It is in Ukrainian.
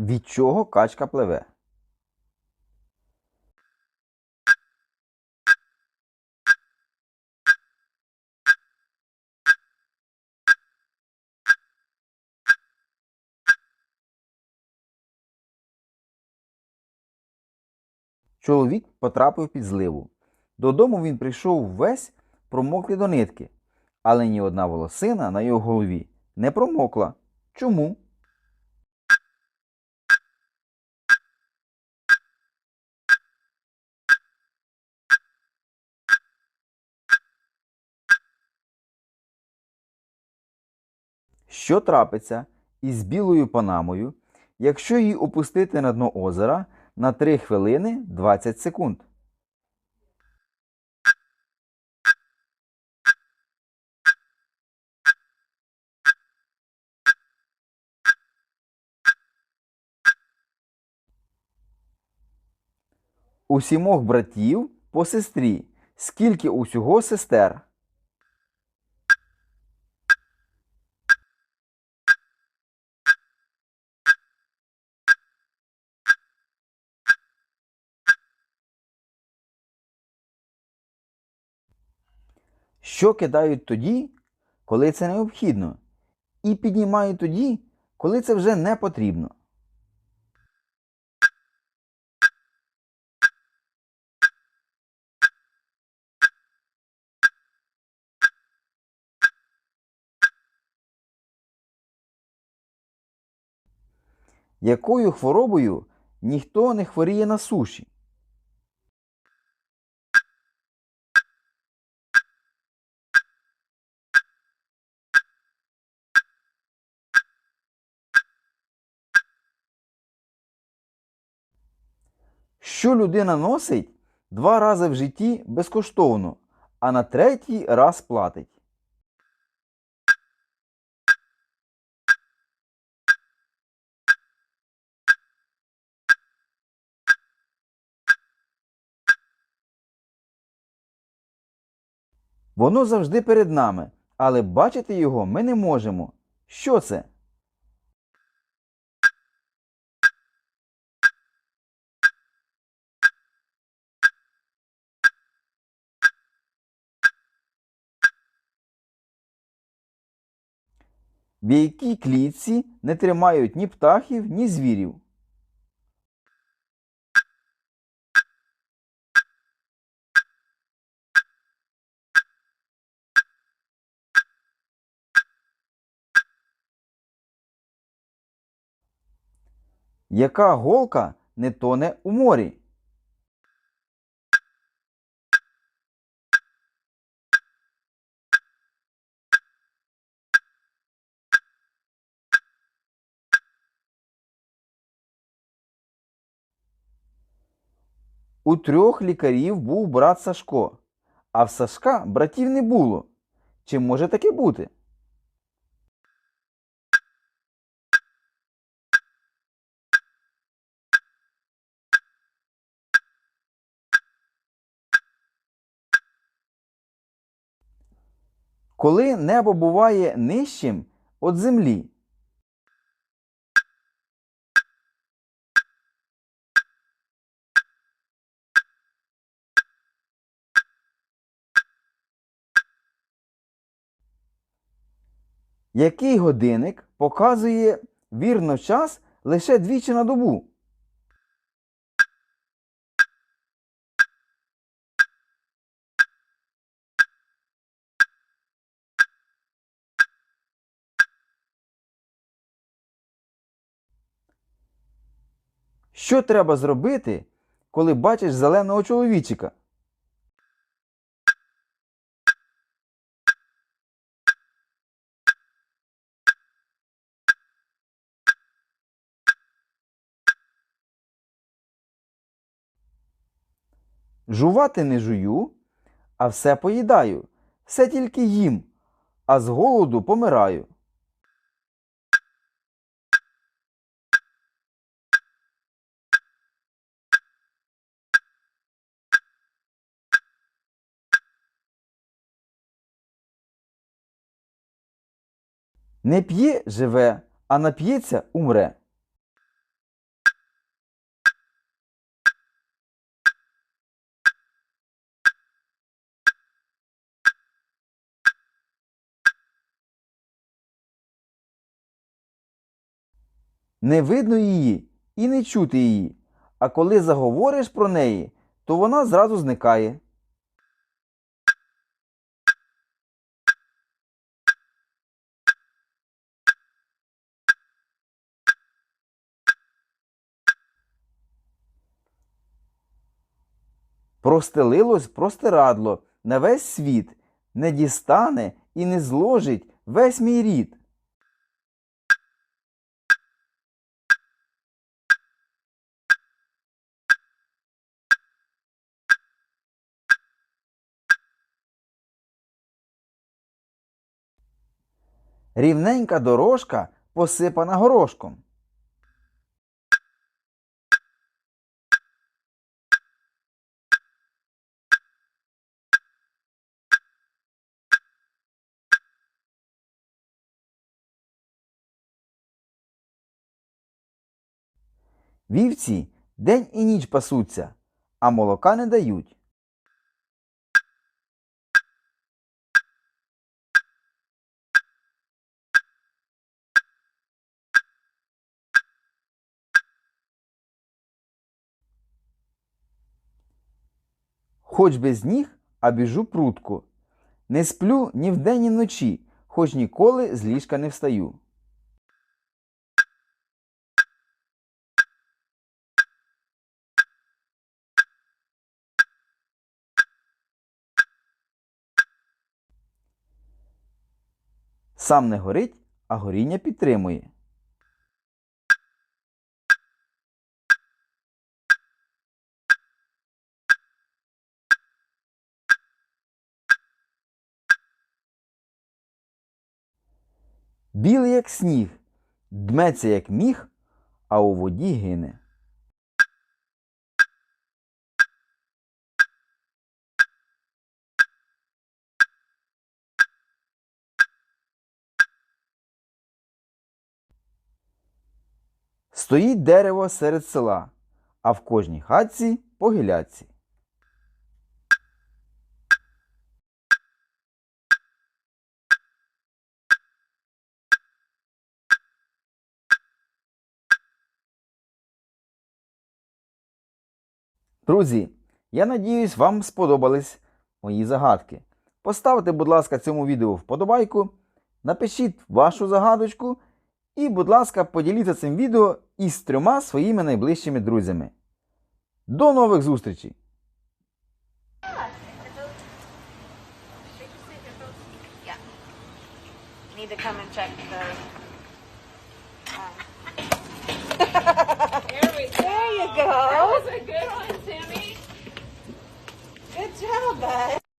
Від чого качка пливе? Чоловік потрапив під зливу. Додому він прийшов весь промоклий до нитки, але ні одна волосина на його голові не промокла. Чому? Що трапиться із білою панамою, якщо її опустити на дно озера на 3 хвилини 20 секунд? У сімох братів по сестрі. Скільки усього сестер? Що кидають тоді, коли це необхідно, і піднімають тоді, коли це вже не потрібно. Якою хворобою ніхто не хворіє на суші? Що людина носить два рази в житті безкоштовно, а на третій раз платить? Воно завжди перед нами, але бачити його ми не можемо. Що це? В якій клітці не тримають ні птахів, ні звірів. Яка голка не тоне у морі? У трьох лікарів був брат Сашко, а в Сашка братів не було. Чи може таке бути? Коли небо буває нижчим від землі? Який годинник показує вірно час лише двічі на добу? Що треба зробити, коли бачиш зеленого чоловічика? Жувати не жую, а все поїдаю, все тільки їм, а з голоду помираю. Не п'є живе, а нап'ється умре. Не видно її і не чути її, а коли заговориш про неї, то вона зразу зникає. Простелилось простирадло на весь світ, не дістане і не зложить весь мій рід. Рівненька дорожка посипана горошком. Вівці день і ніч пасуться, а молока не дають. Хоч без ніг, а біжу прутко. Не сплю ні вдень, ні вночі, хоч ніколи з ліжка не встаю. Сам не горить, а горіння підтримує. Білий, як сніг, дметься, як міг, а у воді гине. Стоїть дерево серед села, а в кожній хатці по гіляці. Друзі, я надіюсь, вам сподобались мої загадки. Поставте, будь ласка, цьому відео вподобайку, напишіть вашу загадочку і, будь ласка, поділіться цим відео із трьома своїми найближчими друзями. До нових зустрічей! Need to come and check the. Um... There we go. There you go. That was a good one, job, bud.